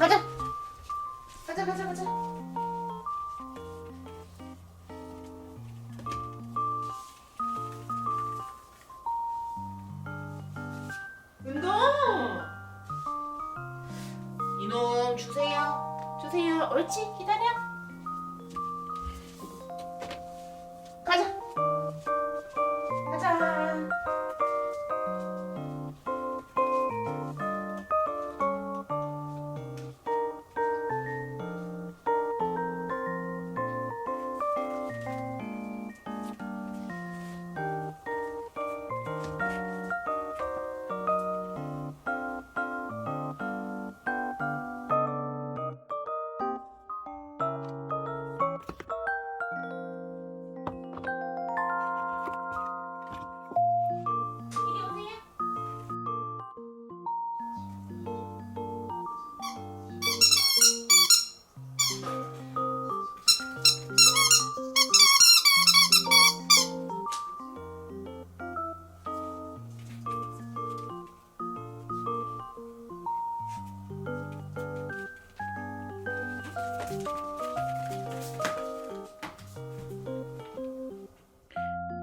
가자. 가자 가자 가자. 운동. 이놈 주세요. 주세요. 옳지. 기다려.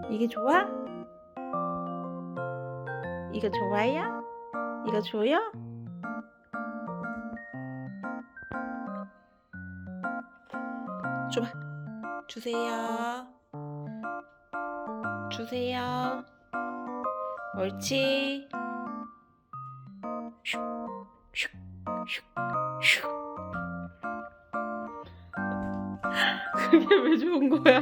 이게 좋아? 이거 좋아요? 이거 줘요? 줘봐. 주세요. 주세요. 옳지. 슉, 슉, 슉, 슉. 그게 왜 좋은 거야?